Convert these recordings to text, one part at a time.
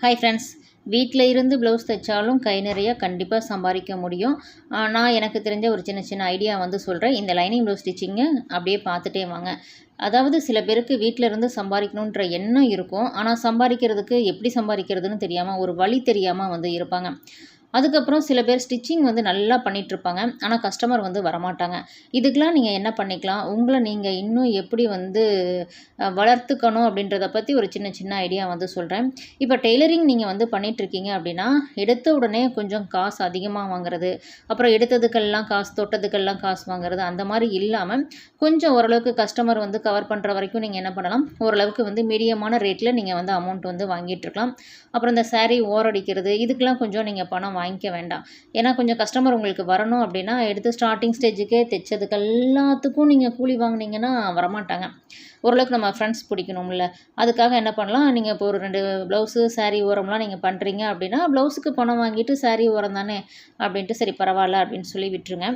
Hi friends வீட்டில் இருந்து blouse தைச்சாலும் கை நிறைய கண்டிப்பாக சம்பாதிக்க முடியும். நான் எனக்கு தெரிஞ்ச ஒரு சின்ன சின்ன ஐடியா வந்து சொல்கிறேன் இந்த லைனிங் ப்ளவுஸ் ஸ்டிச்சிங்கு அப்படியே பார்த்துட்டே வாங்க. அதாவது சில பேருக்கு வீட்டில் இருந்து சம்பாதிக்கணுன்ற எண்ணம் இருக்கும். ஆனால் சம்பாதிக்கிறதுக்கு எப்படி சம்பாதிக்கிறதுன்னு தெரியாமல் ஒரு வழி தெரியாமல் வந்து இருப்பாங்க. அதுக்கப்புறம் சில பேர் ஸ்டிச்சிங் வந்து நல்லா பண்ணிகிட்ருப்பாங்க ஆனால் கஸ்டமர் வந்து வரமாட்டாங்க. இதுக்கெலாம் நீங்கள் என்ன பண்ணிக்கலாம்? உங்களை நீங்கள் இன்னும் எப்படி வந்து வளர்த்துக்கணும் அப்படின்றத பற்றி ஒரு சின்ன சின்ன ஐடியா வந்து சொல்கிறேன் இப்போ டெய்லரிங் நீங்கள் வந்து பண்ணிகிட்ருக்கீங்க அப்படின்னா எடுத்த உடனே கொஞ்சம் காசு அதிகமாக வாங்குறது அப்புறம் எடுத்ததுக்கெல்லாம் காசு தொட்டதுக்கெல்லாம் காசு வாங்குறது அந்த மாதிரி இல்லாமல் கொஞ்சம் ஓரளவுக்கு கஸ்டமர் வந்து கவர் பண்ணுற வரைக்கும் நீங்கள் என்ன பண்ணலாம்? ஓரளவுக்கு வந்து மீடியமான ரேட்டில் நீங்கள் வந்து அமௌண்ட் வந்து வாங்கிட்டு இருக்கலாம் அப்புறம் இந்த சாரீ ஓரடிக்கிறது இதுக்கெலாம் கொஞ்சம் நீங்கள் பணம் வாங்கிக்க வேண்டாம். ஏன்னா கொஞ்சம் கஸ்டமர் உங்களுக்கு வரணும் அப்படின்னா எடுத்து ஸ்டார்டிங் ஸ்டேஜுக்கே தைச்சதுக்கு எல்லாத்துக்கும் நீங்கள் கூலி வாங்கினீங்கன்னா வரமாட்டாங்க. ஓரளவுக்கு நம்ம ஃப்ரெண்ட்ஸ் பிடிக்கணும்ல. அதுக்காக என்ன பண்ணலாம்? நீங்கள் இப்போ ஒரு ரெண்டு ப்ளவுஸு சாரீ ஓரம்லாம் நீங்கள் பண்ணுறீங்க அப்படின்னா ப்ளவுஸுக்கு பணம் வாங்கிட்டு சாரீ ஓரம் தானே அப்படின்ட்டு சரி பரவாயில்ல அப்படின்னு சொல்லி விட்டுருங்க.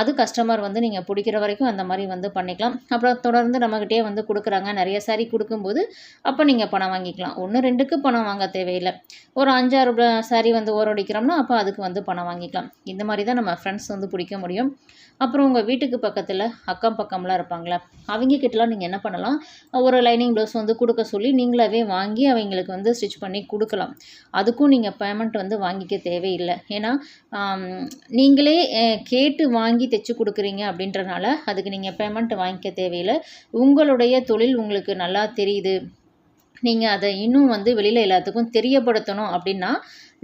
அது கஸ்டமர் வந்து நீங்கள் பிடிக்கிற வரைக்கும் அந்த மாதிரி வந்து பண்ணிக்கலாம். அப்புறம் தொடர்ந்து நம்மக்கிட்டே வந்து கொடுக்குறாங்க. நிறைய சாரீ கொடுக்கும்போது அப்போ நீங்கள் பணம் வாங்கிக்கலாம். ஒன்று ரெண்டுக்கு பணம் வாங்க தேவையில்லை. ஒரு அஞ்சாறு சாரீ வந்து ஓரடிக்கிறோம்னா அப்போ அதுக்கு வந்து பணம் வாங்கிக்கலாம். இந்த மாதிரி தான் நம்ம ஃப்ரெண்ட்ஸ் வந்து பிடிக்க முடியும். அப்புறம் உங்கள் வீட்டுக்கு பக்கத்தில் அக்கம் பக்கம்லாம் இருப்பாங்களே அவங்க கிட்டலாம் நீங்கள் என்ன பண்ணலாம்? ஒரு லைனிங் ப்ளவுஸ் வந்து கொடுக்க சொல்லி நீங்களாவே வாங்கி அவங்களுக்கு வந்து ஸ்டிச் பண்ணி கொடுக்கலாம். அதுக்கும் நீங்கள் பேமெண்ட் வந்து வாங்கிக்க தேவையில்லை. ஏன்னா நீங்களே கேட்டு வாங்கி தைச்சி கொடுக்குறீங்க அப்படின்றனால அதுக்கு நீங்கள் பேமெண்ட் வாங்கிக்க தேவையில்லை. உங்களுடைய தொழில் உங்களுக்கு நல்லா தெரியுது. நீங்கள் அதை இன்னும் வந்து வெளியில் எல்லாத்துக்கும் தெரியப்படுத்தணும் அப்படின்னா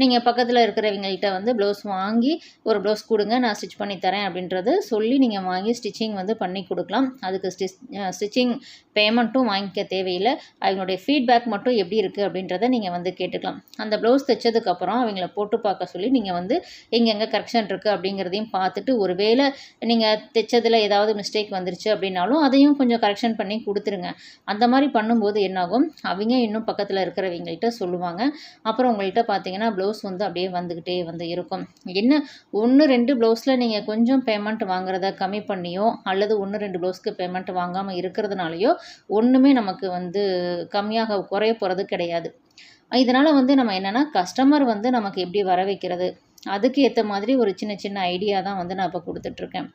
நீங்கள் பக்கத்தில் இருக்கிறவங்கள்ட்ட வந்து ப்ளவுஸ் வாங்கி ஒரு ப்ளவுஸ் கொடுங்க நான் ஸ்டிச் பண்ணி தரேன் அப்படின்றது சொல்லி நீங்கள் வாங்கி ஸ்டிச்சிங் வந்து பண்ணி கொடுக்கலாம். அதுக்கு ஸ்டிச் ஸ்டிச்சிங் பேமெண்ட்டும் வாங்கிக்க தேவையில்லை. அவங்களுடைய ஃபீட்பேக் மட்டும் எப்படி இருக்குது அப்படின்றத நீங்கள் வந்து கேட்டுக்கலாம். அந்த ப்ளவுஸ் தைச்சதுக்கப்புறம் அவங்கள போட்டு பார்க்க சொல்லி நீங்கள் வந்து எங்கெங்கே கரெக்ஷன் இருக்குது அப்படிங்கிறதையும் பார்த்துட்டு ஒரு வேளை நீங்கள் தைச்சதில் ஏதாவது மிஸ்டேக் வந்துருச்சு அப்படின்னாலும் அதையும் கொஞ்சம் கரெக்ஷன் பண்ணி கொடுத்துருங்க. அந்த மாதிரி பண்ணும்போது என்னாகும்? அவங்க இன்னும் பக்கத்தில் இருக்கிறவங்கள்ட்ட சொல்லுவாங்க. அப்புறம் உங்கள்கிட்ட பார்த்தீங்கன்னா ப்ளவுஸ் வந்து அப்படியே வந்துக்கிட்டே வந்து இருக்கும். என்ன ஒன்று ரெண்டு ப்ளவுஸில் நீங்கள் கொஞ்சம் பேமெண்ட் வாங்குறத கம்மி பண்ணியோ அல்லது ஒன்று ரெண்டு ப்ளவுஸ்க்கு பேமெண்ட் வாங்காமல் இருக்கிறதுனாலையோ ஒன்றுமே நமக்கு வந்து கம்மியாக குறைய போகிறது கிடையாது. இதனால் வந்து நம்ம என்னென்னா கஸ்டமர் வந்து நமக்கு எப்படி வர வைக்கிறது? அதுக்கு ஏற்ற மாதிரி ஒரு சின்ன சின்ன ஐடியா தான் வந்து நான் இப்போ கொடுத்துட்ருக்கேன்.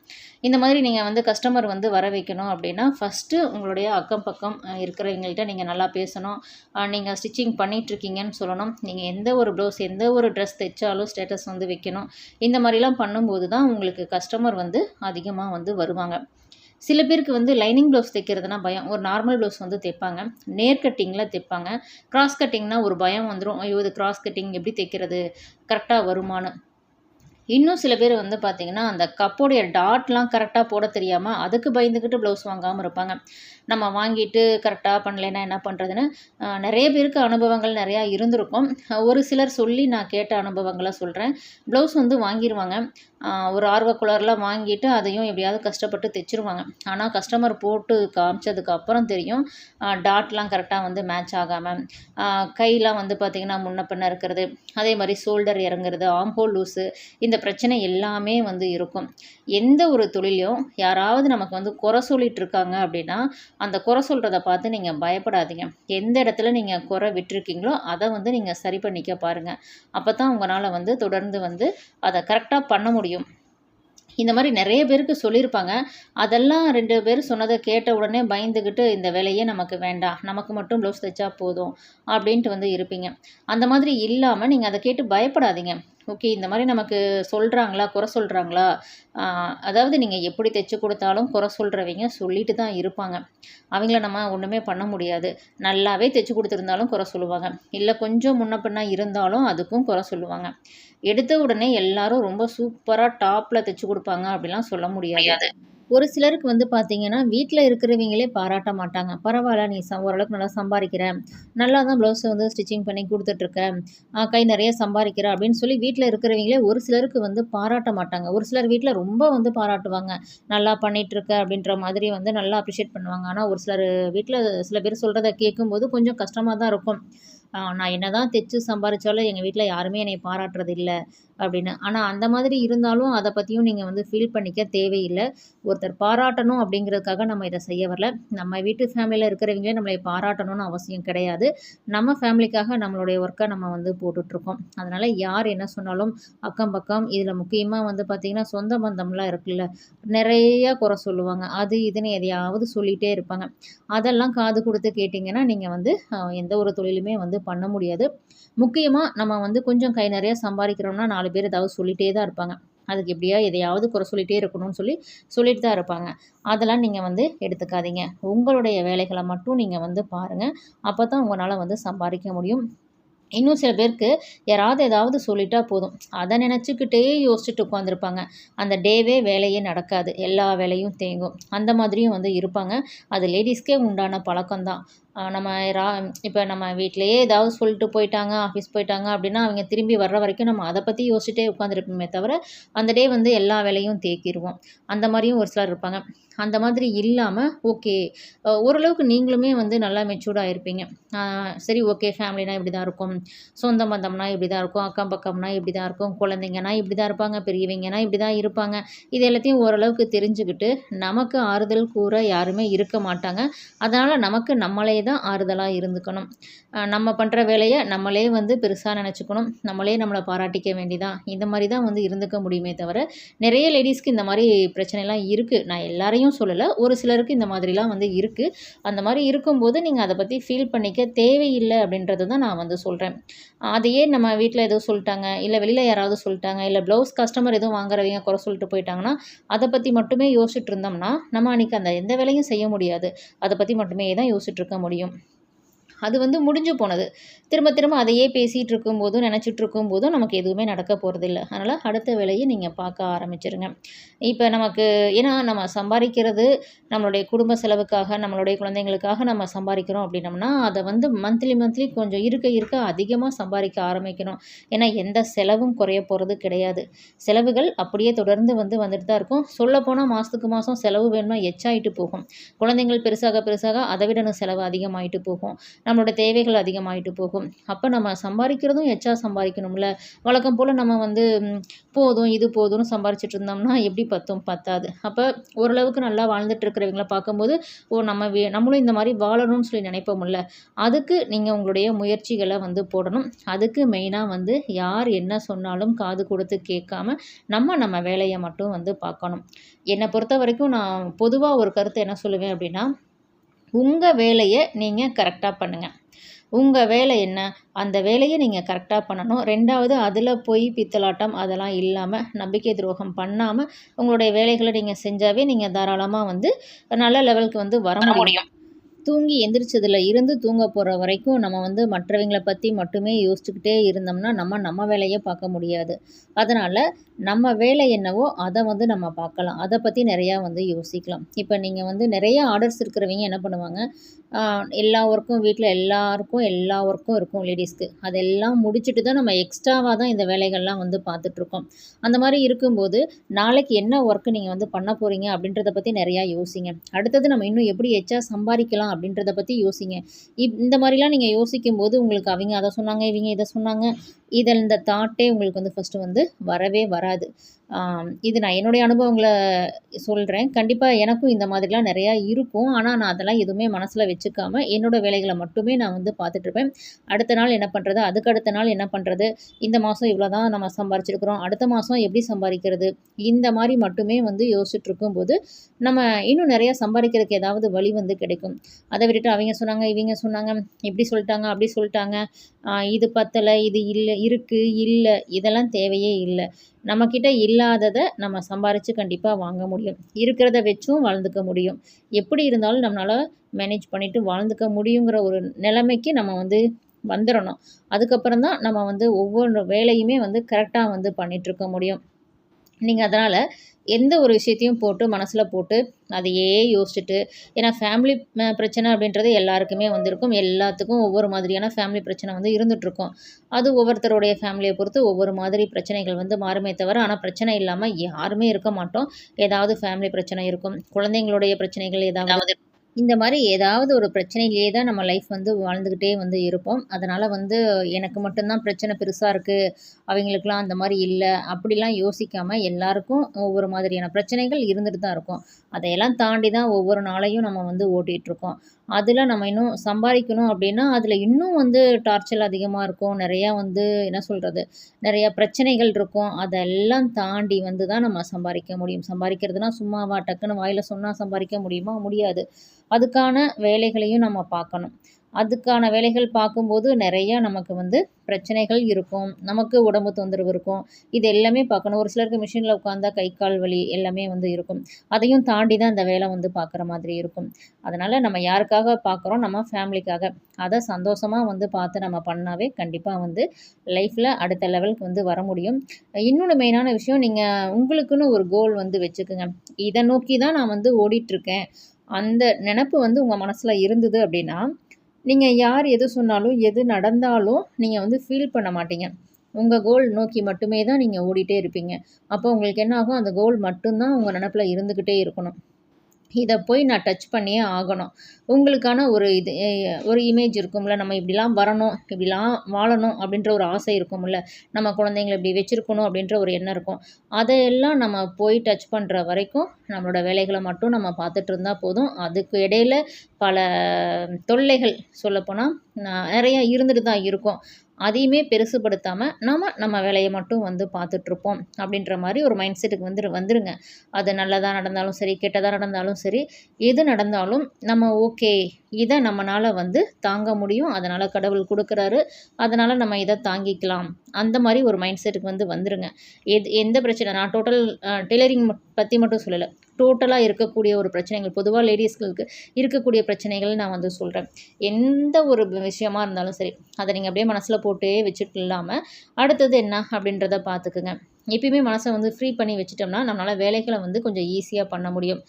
இந்த மாதிரி நீங்கள் வந்து கஸ்டமர் வந்து வர வைக்கணும் அப்படின்னா ஃபஸ்ட்டு உங்களுடைய அக்கம் பக்கம் இருக்கிறவங்கள்ட்ட நீங்கள் நல்லா பேசணும். நீங்கள் ஸ்டிச்சிங் பண்ணிகிட்ருக்கீங்கன்னு சொல்லணும். நீங்கள் எந்த ஒரு ப்ளவுஸ் எந்த ஒரு ட்ரெஸ் தைச்சாலும் ஸ்டேட்டஸ் வந்து வைக்கணும். இந்த மாதிரிலாம் பண்ணும்போது தான் உங்களுக்கு கஸ்டமர் வந்து அதிகமாக வந்து வருவாங்க. சில பேருக்கு வந்து லைனிங் ப்ளவுஸ் தைக்கிறதுனா பயம். ஒரு நார்மல் ப்ளவுஸ் வந்து தைப்பாங்க. நேர் கட்டிங்கில் தைப்பாங்க. க்ராஸ் கட்டிங்னா ஒரு பயம் வந்துடும் ஐயோ இது க்ராஸ் கட்டிங் எப்படி தைக்கிறது? கரெக்டாக வருமானம் இன்னும் சில பேர் வந்து பார்த்திங்கன்னா அந்த கப்போடைய டாட்லாம் கரெக்டாக போட தெரியாமல் அதுக்கு பயந்துக்கிட்டு ப்ளவுஸ் வாங்காமல் இருப்பாங்க. நம்ம வாங்கிட்டு கரெக்டாக பண்ணலைன்னா என்ன பண்ணுறதுன்னு நிறைய பேருக்கு அனுபவங்கள் நிறையா இருந்திருக்கும். ஒரு சிலர் சொல்லி நான் கேட்ட அனுபவங்களை சொல்கிறேன் ப்ளவுஸ் வந்து வாங்கிடுவாங்க ஒரு ஆர்வ குளர்லாம் வாங்கிட்டு அதையும் எப்படியாவது கஷ்டப்பட்டு தைச்சிருவாங்க. ஆனால் கஸ்டமர் போட்டு காமிச்சதுக்கு அப்புறம் தெரியும் டாட்லாம் கரெக்டாக வந்து மேட்ச் ஆகாமல் கையெலாம் வந்து பார்த்திங்கன்னா முன்ன பின்ன இருக்கிறது அதே மாதிரி ஷோல்டர் இறங்குறது ஆம்போ லூஸு இந்த பிரச்சனை எல்லாமே வந்து இருக்கும். எந்த ஒரு தொழிலையும் யாராவது நமக்கு வந்து குறை சொல்லிட்டு இருக்காங்க அப்படின்னா அந்த குறை சொல்கிறத பார்த்து நீங்கள் பயப்படாதீங்க. எந்த இடத்துல நீங்கள் குறை விட்டுருக்கீங்களோ அதை வந்து நீங்கள் சரி பண்ணிக்க பாருங்கள் அப்போ தான் உங்களால் வந்து தொடர்ந்து வந்து அதை கரெக்டாக பண்ண முடியும். இந்த மாதிரி நிறைய பேருக்கு சொல்லியிருப்பாங்க. அதெல்லாம் ரெண்டு பேர் சொன்னதை கேட்ட உடனே பயந்துக்கிட்டு இந்த வேலையே நமக்கு வேண்டாம். நமக்கு மட்டும் ப்ளவுஸ் தைச்சா போதும். அப்படின்ட்டு வந்து இருப்பீங்க. அந்த மாதிரி இல்லாமல் நீங்கள் அதை கேட்டு பயப்படாதீங்க. ஓகே இந்த மாதிரி நமக்கு சொல்கிறாங்களா குறை சொல்கிறாங்களா அதாவது நீங்கள் எப்படி தைச்சி கொடுத்தாலும் குறை சொல்கிறவங்க சொல்லிட்டு தான் இருப்பாங்க. அவங்கள நம்ம ஒன்றுமே பண்ண முடியாது. நல்லாவே தைச்சி கொடுத்துருந்தாலும் குறை சொல்லுவாங்க. இல்லை கொஞ்சம் முன்ன பின்னா இருந்தாலும் அதுக்கும் குறை சொல்லுவாங்க. எடுத்த உடனே எல்லாரும் ரொம்ப சூப்பராக டாப்பில் தைச்சி கொடுப்பாங்க அப்படிலாம் சொல்ல முடியாது. ஒரு சிலருக்கு வந்து பார்த்தீங்கன்னா வீட்டில் இருக்கிறவங்களே பாராட்ட மாட்டாங்க. பரவாயில்ல நீ ச ஓரளவுக்கு நல்லா சம்பாதிக்கிற. நல்லா தான் ப்ளவுஸை வந்து ஸ்டிச்சிங் பண்ணி கொடுத்துட்ருக்க. கை நிறைய சம்பாதிக்கிற அப்படின்னு சொல்லி வீட்டில் இருக்கிறவங்களே ஒரு சிலருக்கு வந்து பாராட்ட மாட்டாங்க. ஒரு சிலர் வீட்டில் ரொம்ப வந்து பாராட்டுவாங்க. நல்லா பண்ணிகிட்ருக்க அப்படின்ற மாதிரி வந்து நல்லா அப்ரிஷியேட் பண்ணுவாங்க. ஆனால் ஒரு சிலர் வீட்டில் சில பேர் சொல்கிறத கேட்கும்போது கொஞ்சம் கஷ்டமாக தான் இருக்கும். நான் என்ன தான் தைச்சு சம்பாரித்தாலும் எங்கள் வீட்டில் யாருமே என்னை பாராட்டுறது இல்லை அப்படின்னு. ஆனால் அந்த மாதிரி இருந்தாலும் அதை பற்றியும் நீங்கள் வந்து ஃபீல் பண்ணிக்க தேவையில்லை. ஒருத்தர் பாராட்டணும் அப்படிங்கிறதுக்காக நம்ம இதை செய்ய வரல. நம்ம வீட்டு ஃபேமிலியில் இருக்கிறவங்களே நம்மளை பாராட்டணும்னு அவசியம் கிடையாது. நம்ம ஃபேமிலிக்காக நம்மளுடைய ஒர்க்கை நம்ம வந்து போட்டுட்ருக்கோம். அதனால் யார் என்ன சொன்னாலும் அக்கம் பக்கம் இதில் முக்கியமாக வந்து பார்த்திங்கன்னா சொந்த பந்தம்லாம் இருக்குல்ல நிறைய குறை சொல்லுவாங்க. அது இதுன்னு எதையாவது சொல்லிகிட்டே இருப்பாங்க. அதெல்லாம் காது கொடுத்து கேட்டிங்கன்னா நீங்கள் வந்து எந்த ஒரு தொழிலுமே வந்து பண்ண முடியாது. முக்கியமாக நம்ம வந்து கொஞ்சம் கை நிறையா சம்பாதிக்கிறோம்னா நாலு பேர் ஏதாவது சொல்லிகிட்டே தான் இருப்பாங்க. அதுக்கு எப்படியா எதையாவது குறை சொல்லிகிட்டே இருக்கணும்னு சொல்லி சொல்லிட்டு தான் இருப்பாங்க. அதெல்லாம் நீங்கள் வந்து எடுத்துக்காதீங்க. உங்களுடைய வேலைகளை மட்டும் நீங்கள் வந்து பாருங்கள் அப்போ தான் உங்களால் வந்து சம்பாதிக்க முடியும். இன்னும் சில பேருக்கு யாராவது ஏதாவது சொல்லிட்டா போதும். அதை நினச்சிக்கிட்டே யோசிச்சுட்டு உட்காந்துருப்பாங்க அந்த டேவே வேலையே நடக்காது. எல்லா வேலையும் தேங்கும். அந்த மாதிரியும் வந்து இருப்பாங்க. அது லேடிஸ்க்கே உண்டான பழக்கம்தான். நம்ம ரா இப்போ நம்ம வீட்டிலையே ஏதாவது சொல்லிட்டு போயிட்டாங்க ஆஃபீஸ் போயிட்டாங்க அப்படின்னா அவங்க திரும்பி வர்ற வரைக்கும் நம்ம அதை பற்றி யோசிச்சுட்டே உட்காந்துருப்போமே தவிர அந்த டே வந்து எல்லா வேலையும் தேக்கிடுவோம் அந்த மாதிரியும் ஒரு சிலர் இருப்பாங்க. அந்த மாதிரி இல்லாமல் ஓகே ஓரளவுக்கு நீங்களுமே வந்து நல்லா மெச்சூர்டாக இருப்பீங்க சரி ஓகே ஃபேமிலினா இப்படி தான் இருக்கும். சொந்த பந்தம்னா இப்படி தான் இருக்கும். அக்கம் பக்கம்னா இப்படி தான் இருக்கும். குழந்தைங்கன்னா இப்படி தான் இருப்பாங்க. பெரியவங்கன்னா இப்படி தான் இருப்பாங்க. இது எல்லாத்தையும் ஓரளவுக்கு தெரிஞ்சுக்கிட்டு நமக்கு ஆறுதல் கூற யாருமே இருக்க மாட்டாங்க. அதனால் நமக்கு நம்மளே தான் ஆறுதலாக இருந்துக்கணும். நம்ம பண்ணுற வேலையை நம்மளே வந்து பெருசாக நினச்சிக்கணும். நம்மளே நம்மளை பாராட்டிக்க வேண்டிதான் இந்த மாதிரி தான் வந்து இருந்துக்க முடியுமே தவிர நிறைய லேடிஸ்க்கு இந்த மாதிரி பிரச்சனைலாம் இருக்குது நான் எல்லாரையும் சொல்லலை. ஒரு சிலருக்கு இந்த மாதிரிலாம் வந்து இருக்குது அந்த மாதிரி இருக்கும்போது நீங்கள் அதை பற்றி ஃபீல் பண்ணிக்க தேவையில்லை அப்படின்றது தான் நான் வந்து சொல்கிறேன் அதையே நம்ம வீட்டில் எதுவும் சொல்லிட்டாங்க இல்லை வெளியில் யாராவது சொல்லிட்டாங்க இல்லை ப்ளவுஸ் கஸ்டமர் எதுவும் வாங்குறவங்க குறை சொல்லிட்டு போயிட்டாங்கன்னா அதை பற்றி மட்டுமே யோசிச்சுட்டு இருந்தோம்னா நம்ம அன்றைக்கி அந்த எந்த வேலையும் செய்ய முடியாது. அதை பற்றி மட்டுமே தான் யோசிச்சுட்டு இருக்க முடியும். முடியும் அது வந்து முடிஞ்சு போனது. திரும்ப திரும்ப அதையே பேசிகிட்டு இருக்கும்போதும் நினச்சிட்டு இருக்கும்போதும் நமக்கு எதுவுமே நடக்க போகிறதில்ல அதனால் அடுத்த வேலையை நீங்கள் பார்க்க ஆரம்பிச்சிருங்க. இப்போ நமக்கு ஏன்னா நம்ம சம்பாதிக்கிறது நம்மளுடைய குடும்ப செலவுக்காக நம்மளுடைய குழந்தைங்களுக்காக நம்ம சம்பாதிக்கிறோம் அப்படின்னம்னா அதை வந்து மந்த்லி மந்த்லி கொஞ்சம் இருக்க இருக்க அதிகமாக சம்பாதிக்க ஆரம்பிக்கணும். ஏன்னா எந்த செலவும் குறைய போகிறது கிடையாது. செலவுகள் அப்படியே தொடர்ந்து வந்து வந்துட்டு தான் இருக்கும். சொல்லப்போனால் மாதத்துக்கு மாதம் செலவு வேணும்னா எச்சாயிட்டு போகும். குழந்தைங்கள் பெருசாக பெருசாக அதை விட செலவு அதிகமாயிட்டு போகும். நம்மளோட தேவைகள் அதிகமாகிட்டு போகும். அப்போ நம்ம சம்பாதிக்கிறதும் எச்சா சம்பாதிக்கணும்ல. வழக்கம் போல் நம்ம வந்து போதும் இது போதும்னு சம்பாரிச்சிட்டு இருந்தோம்னா எப்படி பத்தும்? பத்தாது. அப்போ ஓரளவுக்கு நல்லா வாழ்ந்துட்டு இருக்கிறவங்கள பார்க்கும்போது ஓ நம்ம வே நம்மளும் இந்த மாதிரி வாழணும்னு சொல்லி நினைப்போம்ல. அதுக்கு நீங்கள் உங்களுடைய முயற்சிகளை வந்து போடணும். அதுக்கு மெயினாக வந்து யார் என்ன சொன்னாலும் காது கொடுத்து கேட்காம நம்ம நம்ம வேலையை மட்டும் வந்து பார்க்கணும். என்னை பொறுத்த வரைக்கும் நான் பொதுவாக ஒரு கருத்தை என்ன சொல்லுவேன் அப்படின்னா உங்கள் வேலையை நீங்கள் கரெக்டாக பண்ணுங்கள் உங்கள் வேலை என்ன? அந்த வேலையை நீங்கள் கரெக்டாக பண்ணணும். ரெண்டாவது அதில் போய் பித்தலாட்டம் அதெல்லாம் இல்லாமல் நம்பிக்கை துரோகம் பண்ணாமல் உங்களுடைய வேலைகளை நீங்கள் செஞ்சாவே நீங்கள் தாராளமாக வந்து நல்ல லெவலுக்கு வந்து வர முடியும். தூங்கி எந்திரிச்சதுல இருந்து தூங்க போகிற வரைக்கும் நம்ம வந்து மற்றவங்களை பற்றி மட்டுமே யோசிச்சுக்கிட்டே இருந்தோம்னா நம்ம நம்ம வேலையை பார்க்க முடியாது. அதனால் நம்ம வேலை என்னவோ அதை வந்து நம்ம பார்க்கலாம். அதை பற்றி நிறையா வந்து யோசிக்கலாம். இப்போ நீங்கள் வந்து நிறைய ஆர்டர்ஸ் இருக்கிறவங்க என்ன பண்ணுவாங்க? எல்லா ஒர்க்கும் வீட்டில் எல்லாருக்கும் எல்லா ஒர்க்கும் இருக்கும் லேடிஸ்க்கு அதெல்லாம் முடிச்சுட்டு தான் நம்ம எக்ஸ்ட்ராவாக தான் இந்த வேலைகள்லாம் வந்து பார்த்துட்ருக்கோம். அந்த மாதிரி இருக்கும்போது நாளைக்கு என்ன ஒர்க்கு நீங்கள் வந்து பண்ண போகிறீங்க அப்படின்றத பற்றி நிறையா யோசிங்க. அடுத்தது நம்ம இன்னும் எப்படி எச்சா சம்பாதிக்கலாம் அப்படின்றத பற்றி யோசிங்க. இப் இந்த மாதிரிலாம் நீங்கள் யோசிக்கும் போது உங்களுக்கு அவங்க அதை சொன்னாங்க இவங்க இதை சொன்னாங்க. இதில் இந்த தாட்டே உங்களுக்கு வந்து ஃபஸ்ட்டு வந்து வரவே வராது. இது நான் என்னுடைய அனுபவங்களை சொல்கிறேன் கண்டிப்பாக எனக்கும் இந்த மாதிரிலாம் நிறையா இருக்கும். ஆனால் நான் அதெல்லாம் எதுவுமே மனசில் வச்சுக்காமல் என்னோடய வேலைகளை மட்டுமே நான் வந்து பார்த்துட்ருப்பேன். அடுத்த நாள் என்ன பண்ணுறது அதுக்கு அடுத்த நாள் என்ன பண்ணுறது இந்த மாதம் இவ்வளோ தான் நம்ம சம்பாரிச்சிருக்கிறோம். அடுத்த மாதம் எப்படி சம்பாதிக்கிறது இந்த மாதிரி மட்டுமே வந்து யோசிச்சுட்டு இருக்கும்போது நம்ம இன்னும் நிறையா சம்பாதிக்கிறதுக்கு ஏதாவது வழி வந்து கிடைக்கும். அதை விட்டுட்டு அவங்க சொன்னாங்க இவங்க சொன்னாங்க இப்படி சொல்லிட்டாங்க அப்படி சொல்லிட்டாங்க. இது பத்தலை இது இல்லை இருக்குது இல்லை இதெல்லாம் தேவையே இல்லை. நம்மக்கிட்ட இல்லாததை நம்ம சம்பாரித்து கண்டிப்பாக வாங்க முடியும். இருக்கிறத வச்சும் வாழ்ந்துக்க முடியும். எப்படி இருந்தாலும் நம்மளால் மேனேஜ் பண்ணிவிட்டு வாழ்ந்துக்க முடியுங்கிற ஒரு நிலைமைக்கு நம்ம வந்து வந்துடணும் அதுக்கப்புறம் தான் நம்ம வந்து ஒவ்வொரு வேலையுமே வந்து கரெக்டாக வந்து பண்ணிகிட்ருக்க முடியும். நீங்கள் அதனால் எந்த ஒரு விஷயத்தையும் போட்டு மனசில் போட்டு அதையே யோசிச்சுட்டு ஏன்னா ஃபேமிலி பிரச்சனை அப்படின்றது எல்லாருக்குமே வந்திருக்கும். எல்லாத்துக்கும் ஒவ்வொரு மாதிரியான ஃபேமிலி பிரச்சனை வந்து இருந்துகிட்ருக்கும் அது ஒவ்வொருத்தருடைய ஃபேமிலியை பொறுத்து ஒவ்வொரு மாதிரி பிரச்சனைகள் வந்து மாறுமே தவிர ஆனால் பிரச்சனை இல்லாமல் யாருமே இருக்க மாட்டோம். ஏதாவது ஃபேமிலி பிரச்சனை இருக்கும். குழந்தைங்களுடைய பிரச்சனைகள் ஏதாவது இந்த மாதிரி ஏதாவது ஒரு பிரச்சனையிலேயே தான் நம்ம லைஃப் வந்து வாழ்ந்துக்கிட்டே வந்து இருப்போம். அதனால் வந்து எனக்கு மட்டும்தான் பிரச்சனை பெருசாக இருக்குது அவங்களுக்குலாம் அந்த மாதிரி இல்லை. அப்படிலாம் யோசிக்காமல் எல்லாருக்கும் ஒவ்வொரு மாதிரியான பிரச்சனைகள் இருந்துட்டு தான் இருக்கும். அதையெல்லாம் தாண்டி தான் ஒவ்வொரு நாளையும் நம்ம வந்து ஓட்டிகிட்ருக்கோம் அதில் நம்ம இன்னும் சம்பாதிக்கணும் அப்படின்னா அதில் இன்னும் வந்து டார்ச்சர் அதிகமாக இருக்கும். நிறையா வந்து என்ன சொல்கிறது நிறையா பிரச்சனைகள் இருக்கும். அதெல்லாம் தாண்டி வந்து தான் நம்ம சம்பாதிக்க முடியும். சம்பாதிக்கிறதுனா சும்மாவா டக்குன்னு வாயில் சொன்னால் சம்பாதிக்க முடியுமா? முடியாது. அதுக்கான வேலைகளையும் நம்ம பார்க்கணும். அதுக்கான வேலைகள் பார்க்கும்போது நிறையா நமக்கு வந்து பிரச்சனைகள் இருக்கும். நமக்கு உடம்பு தொந்தரவு இருக்கும். இது எல்லாமே பார்க்கணும். ஒரு சிலருக்கு மிஷினில் உட்காந்தா கை கால் வலி எல்லாமே வந்து இருக்கும். அதையும் தாண்டி தான் இந்த வேலை வந்து பார்க்குற மாதிரி இருக்கும். அதனால் நம்ம யாருக்காக பார்க்குறோம்? நம்ம ஃபேமிலிக்காக. அதை சந்தோஷமாக வந்து பார்த்து நம்ம பண்ணாவே கண்டிப்பாக வந்து லைஃப்பில் அடுத்த லெவலுக்கு வந்து வர முடியும். இன்னொன்று மெயினான விஷயம் நீங்கள் உங்களுக்குன்னு ஒரு கோல் வந்து வச்சுக்கோங்க. இதை நோக்கி தான் நான் வந்து ஓடிட்டுருக்கேன் அந்த நினப்பு வந்து உங்கள் மனசில் இருந்தது அப்படின்னா நீங்கள் யார் எது சொன்னாலும் எது நடந்தாலும் நீங்கள் வந்து ஃபீல் பண்ண மாட்டீங்க. உங்கள் கோல் நோக்கி மட்டுமே தான் நீங்கள் ஓடிட்டே இருப்பீங்க. அப்போ உங்களுக்கு என்ன ஆகும்? அந்த கோல் மட்டும்தான் உங்கள் நினப்பில் இருந்துக்கிட்டே இருக்கணும். இதை போய் நான் டச் பண்ணியே ஆகணும். உங்களுக்கான ஒரு இது ஒரு இமேஜ் இருக்கும்ல நம்ம இப்படிலாம் வரணும் இப்படிலாம் வாழணும் அப்படின்ற ஒரு ஆசை இருக்கும்ல. நம்ம குழந்தைங்கள இப்படி வச்சுருக்கணும் அப்படின்ற ஒரு எண்ணம் இருக்கும். அதையெல்லாம் நம்ம போய் டச் பண்ணுற வரைக்கும் நம்மளோட வேலைகளை மட்டும் நம்ம பார்த்துட்டு இருந்தால் போதும். அதுக்கு இடையில பல தொல்லைகள் சொல்லப்போனால் நிறையா இருந்துட்டு தான் இருக்கும். அதையுமே பெருசுபடுத்தாமல் நம்ம நம்ம வேலையை மட்டும் வந்து பார்த்துட்ருப்போம் அப்படின்ற மாதிரி ஒரு மைண்ட் செட்டுக்கு வந்துரு வந்துருங்க. அது நல்லதாக நடந்தாலும் சரி கெட்டதாக நடந்தாலும் சரி எது நடந்தாலும் நம்ம ஓகே இதை நம்மளால் வந்து தாங்க முடியும். அதனால் கடவுள் கொடுக்குறாரு. அதனால் நம்ம இதை தாங்கிக்கலாம். அந்த மாதிரி ஒரு மைண்ட் செட்டுக்கு வந்து வந்துருங்க. எது எந்த பிரச்சனை? நான் டோட்டல் டெய்லரிங் பற்றி மட்டும் சொல்லலை. டோட்டலாக இருக்கக்கூடிய ஒரு பிரச்சனைகள் பொதுவாக லேடிஸ்களுக்கு இருக்கக்கூடிய பிரச்சனைகள் நான் வந்து சொல்கிறேன் எந்த ஒரு விஷயமா இருந்தாலும் சரி அதை நீங்கள் அப்படியே மனசில் போட்டே வச்சுட்டு இல்லாமல் அடுத்தது என்ன அப்படின்றத பார்த்துக்குங்க எப்பயுமே மனசை வந்து ஃப்ரீ பண்ணி வச்சிட்டோம்னா நம்மளால் வேலைகளை வந்து கொஞ்சம் ஈஸியாக பண்ண முடியும்.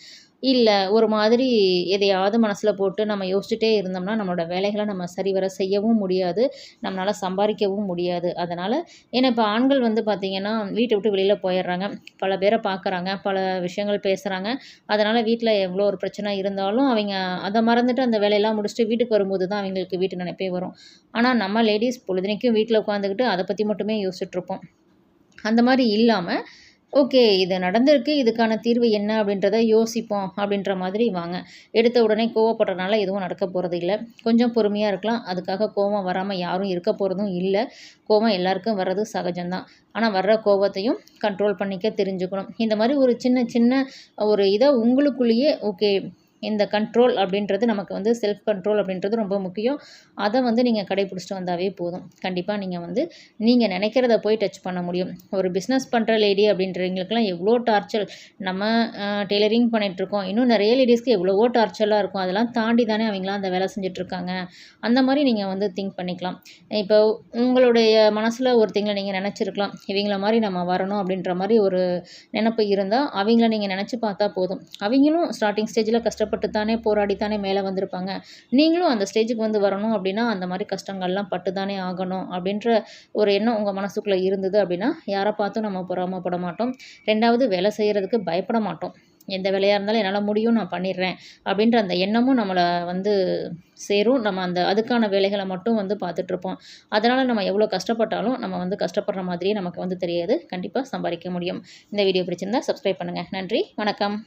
இல்லை ஒரு மாதிரி எதையாவது மனசில் போட்டு நம்ம யோசிச்சுட்டே இருந்தோம்னா நம்மளோட வேலைகளை நம்ம சரிவர செய்யவும் முடியாது. நம்மளால் சம்பாதிக்கவும் முடியாது. அதனால் ஏன்னா இப்போ ஆண்கள் வந்து பார்த்திங்கன்னா வீட்டை விட்டு வெளியில் போயிடுறாங்க. பல பேரை பார்க்குறாங்க பல விஷயங்கள் பேசுகிறாங்க அதனால் வீட்டில் எவ்வளோ ஒரு பிரச்சனை இருந்தாலும் அவங்க அதை மறந்துட்டு அந்த வேலையெல்லாம் முடிச்சுட்டு வீட்டுக்கு வரும்போது தான் அவங்களுக்கு வீட்டு நினைப்பே வரும். ஆனால் நம்ம லேடிஸ் பொழுதுனைக்கும் வீட்டில் உட்காந்துக்கிட்டு அதை பற்றி மட்டுமே யோசிச்சுட்ருப்போம் அந்த மாதிரி இல்லாமல் ஓகே இது நடந்திருக்கு இதுக்கான தீர்வு என்ன அப்படின்றத யோசிப்போம் அப்படின்ற மாதிரி வாங்க. எடுத்த உடனே கோவப்படுறதுனால எதுவும் நடக்க போகிறது இல்லை. கொஞ்சம் பொறுமையாக இருக்கலாம். அதுக்காக கோவம் வராமல் யாரும் இருக்க போகிறதும் இல்லை. கோவம் எல்லாருக்கும் வர்றது சகஜம்தான். ஆனால் வர்ற கோவத்தையும் கண்ட்ரோல் பண்ணிக்க தெரிஞ்சுக்கணும். இந்த மாதிரி ஒரு சின்ன சின்ன ஒரு இதை உங்களுக்குள்ளேயே ஓகே இந்த கண்ட்ரோல் அப்படின்றது நமக்கு வந்து செல்ஃப் கண்ட்ரோல் அப்படின்றது ரொம்ப முக்கியம். அதை வந்து நீங்கள் கடைபிடிச்சிட்டு வந்தாவே போதும். கண்டிப்பாக நீங்கள் வந்து நீங்கள் நினைக்கிறத போய் டச் பண்ண முடியும். ஒரு பிஸ்னஸ் பண்ணுற லேடி அப்படின்றவங்களுக்குலாம் எவ்வளோ டார்ச்சர் நம்ம டெய்லரிங் பண்ணிகிட்ருக்கோம் இன்னும் நிறைய லேடிஸ்க்கு எவ்வளவோ டார்ச்சர்லாம் இருக்கும். அதெல்லாம் தாண்டி தானே அவங்களாம் அந்த வேலை செஞ்சிட்ருக்காங்க அந்த மாதிரி நீங்கள் வந்து திங்க் பண்ணிக்கலாம். இப்போ உங்களுடைய மனசில் ஒருத்தங்களை நீங்கள் நினச்சிருக்கலாம். இவங்கள மாதிரி நம்ம வரணும் அப்படின்ற மாதிரி ஒரு நினப்பு இருந்தால் அவங்கள நீங்கள் நினச்சி பார்த்தா போதும். அவங்களும் ஸ்டார்டிங் ஸ்டேஜில் கஷ்டப்பட்டு தானே போராடி தானே மேலே வந்திருப்பாங்க. நீங்களும் அந்த ஸ்டேஜுக்கு வந்து வரணும் அப்படின்னா அந்த மாதிரி கஷ்டங்கள்லாம் பட்டு தானே ஆகணும் அப்படின்ற ஒரு எண்ணம் உங்கள் மனசுக்குள்ளே இருந்தது அப்படின்னா யாரை பார்த்தும் நம்ம பொறாமப்பட மாட்டோம். ரெண்டாவது வேலை செய்கிறதுக்கு பயப்பட மாட்டோம். எந்த வேலையாக இருந்தாலும் என்னால் முடியும் நான் பண்ணிடுறேன் அப்படின்ற அந்த எண்ணமும் நம்மளை வந்து சேரும். நம்ம அந்த அதுக்கான வேலைகளை மட்டும் வந்து பார்த்துட்ருப்போம் அதனால் நம்ம எவ்வளோ கஷ்டப்பட்டாலும் நம்ம வந்து கஷ்டப்படுற மாதிரியே நமக்கு வந்து தெரியாது. கண்டிப்பாக சம்பாதிக்க முடியும். இந்த வீடியோ பிடிச்சிருந்தா சப்ஸ்கிரைப் பண்ணுங்கள் நன்றி. வணக்கம்.